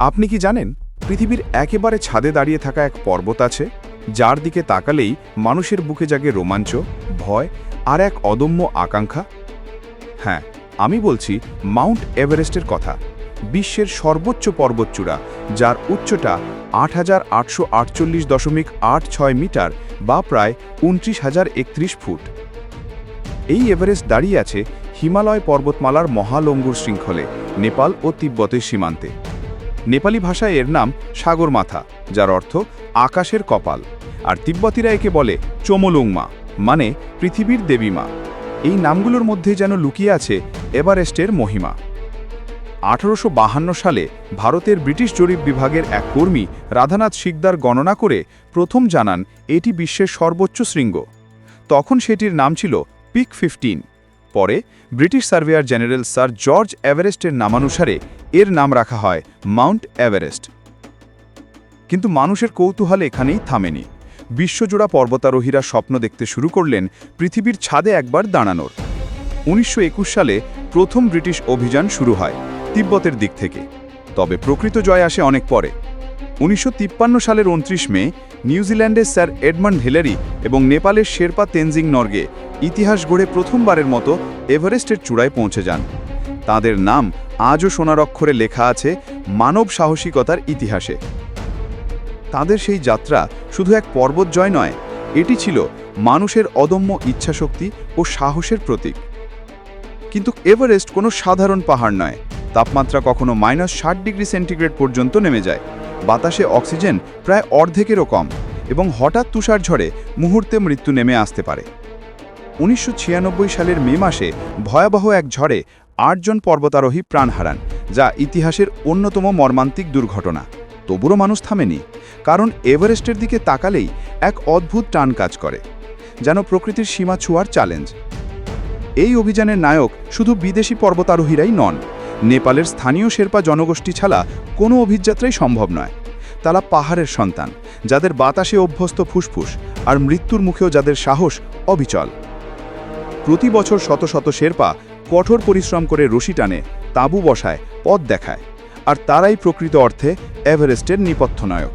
আপনি কি জানেন, পৃথিবীর একেবারে ছাদে দাঁড়িয়ে থাকা এক পর্বত আছে, যার দিকে তাকালেই মানুষের বুকে জাগে রোমাঞ্চ, ভয় আর এক অদম্য আকাঙ্ক্ষা? হ্যাঁ আমি বলছি মাউন্ট এভারেস্টের কথা, বিশ্বের সর্বোচ্চ পর্বতচূড়া, যার উচ্চতা আট হাজার আটশো আটচল্লিশ দশমিক আট ছয় মিটার বা প্রায় উনত্রিশ হাজার একত্রিশ ফুট। এই এভারেস্ট দাঁড়িয়ে আছে হিমালয় পর্বতমালার মহালঙ্গুর শৃঙ্খলে, নেপাল ও তিব্বতের সীমান্তে। নেপালি ভাষায় এর নাম সাগরমাথা, যার অর্থ আকাশের কপাল। আর তিব্বতীরা একে বলে চোমলুংমা মানে পৃথিবীর দেবীমা। এই নামগুলোর মধ্যে যেন লুকিয়ে আছে এভারেস্টের মহিমা। আঠারোশো সালে ভারতের ব্রিটিশ জরিপ বিভাগের এক কর্মী রাধানাথ শিকদার গণনা করে প্রথম জানান এটি বিশ্বের সর্বোচ্চ শৃঙ্গ। তখন সেটির নাম ছিল পিক ফিফটিন। পরে British surveyor general sir George এভারেস্টের নামানুসারে এর নাম রাখা হয় মাউন্ট এভারেস্ট। কিন্তু মানুষের কৌতূহল এখানেই থামেনি। বিশ্বজোড়া পর্বতারোহীরা স্বপ্ন দেখতে শুরু করলেন পৃথিবীর ছাদে একবার দাঁড়ানোর। উনিশশো একুশ সালে প্রথম ব্রিটিশ অভিযান শুরু হয় তিব্বতের দিক থেকে। তবে প্রকৃত জয় আসে অনেক পরে। উনিশশো তিপ্পান্ন সালের উনত্রিশ মে নিউজিল্যান্ডের স্যার এডমন্ড হিলারি এবং নেপালের শেরপা তেনজিং নর্গে ইতিহাস গড়ে প্রথমবারের মতো এভারেস্টের চূড়ায় পৌঁছে যান। তাদের নাম আজও সোনার অক্ষরে লেখা আছে মানব সাহসিকতার ইতিহাসে। তাদের সেই যাত্রা শুধু এক পর্বত জয় নয়, এটি ছিল মানুষের অদম্য ইচ্ছাশক্তি ও সাহসের প্রতীক। কিন্তু এভারেস্ট কোনো সাধারণ পাহাড় নয়, তাপমাত্রা কখনো মাইনাস ষাট ডিগ্রি সেন্টিগ্রেড পর্যন্ত নেমে যায়, বাতাসে অক্সিজেন প্রায় অর্ধেকেরও কম এবং হঠাৎ তুষার ঝড়ে মুহূর্তে মৃত্যু নেমে আসতে পারে। উনিশশো ছিয়ানব্বই সালের মে মাসে ভয়াবহ এক ঝড়ে আটজন পর্বতারোহী প্রাণ হারান, যা ইতিহাসের অন্যতম মর্মান্তিক দুর্ঘটনা। তবুও মানুষ থামেনি, কারণ এভারেস্টের দিকে তাকালেই এক অদ্ভুত টান কাজ করে, যেন প্রকৃতির সীমা ছোঁয়ার চ্যালেঞ্জ। এই অভিযানের নায়ক শুধু বিদেশি পর্বতারোহীরাই নন, নেপালের স্থানীয় শেরপা জনগোষ্ঠী ছাড়া কোনো অভিযাত্রাই সম্ভব নয়। তারা পাহাড়ের সন্তান, যাদের বাতাসে অভ্যস্ত ফুসফুস আর মৃত্যুর মুখেও যাদের সাহস অবিচল। প্রতি বছর শত শত শেরপা কঠোর পরিশ্রম করে রশি টানে, তাঁবু বসায়, পথ দেখায়, আর তারাই প্রকৃত অর্থে এভারেস্টের নিপথ্যনায়ক।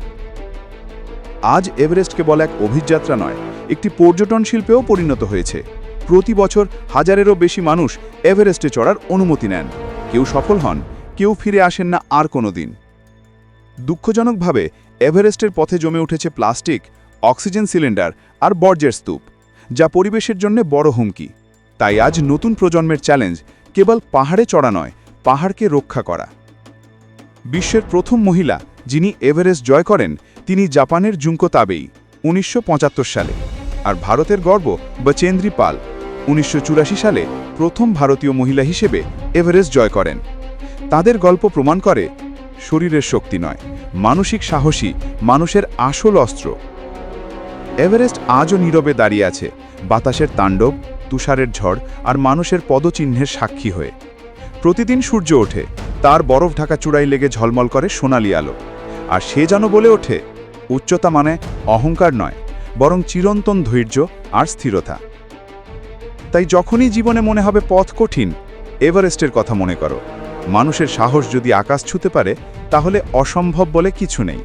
আজ এভারেস্ট কেবল এক অভিযাত্রা নয়, একটি পর্যটন শিল্পেও পরিণত হয়েছে। প্রতি বছর হাজারেরও বেশি মানুষ এভারেস্টে চড়ার অনুমতি নেন। কেউ সফল হন, কেউ ফিরে আসেন না আর কোনো দিন দুঃখজনকভাবে এভারেস্টের পথে জমে উঠেছে প্লাস্টিক, অক্সিজেন সিলিন্ডার আর বর্জ্যের স্তূপ, যা পরিবেশের জন্য বড় হুমকি। তাই আজ নতুন প্রজন্মের চ্যালেঞ্জ কেবল পাহাড়ে চড়া নয়, পাহাড়কে রক্ষা করা। বিশ্বের প্রথম মহিলা যিনি এভারেস্ট জয় করেন, তিনি জাপানের জুঙ্কো তাবেই, উনিশশো পঁচাত্তর সালে। আর ভারতের গর্ব বচেন্দ্রী পাল, উনিশশো চুরাশি সালে প্রথম ভারতীয় মহিলা হিসেবে এভারেস্ট জয় করেন। তাদের গল্প প্রমাণ করে, শরীরের শক্তি নয়, মানসিক সাহসী, মানুষের আসল অস্ত্র। এভারেস্ট আজও নীরবে দাঁড়িয়ে আছে, বাতাসের তাণ্ডব তুষারের ঝড় আর মানুষের পদচিহ্নের সাক্ষী হয়ে। প্রতিদিন সূর্য ওঠে, তার বরফ ঢাকা চূড়াই লেগে ঝলমল করে সোনালি আলো। আর সে যেন বলে ওঠে, উচ্চতা মানে অহংকার নয়, বরং চিরন্তন ধৈর্য আর স্থিরতা। তাই যখনই জীবনে মনে হবে পথ কঠিন, এভারেস্টের কথা মনে করো। মানুষের সাহস যদি আকাশ ছুতে পারে, তাহলে অসম্ভব বলে কিছু নেই।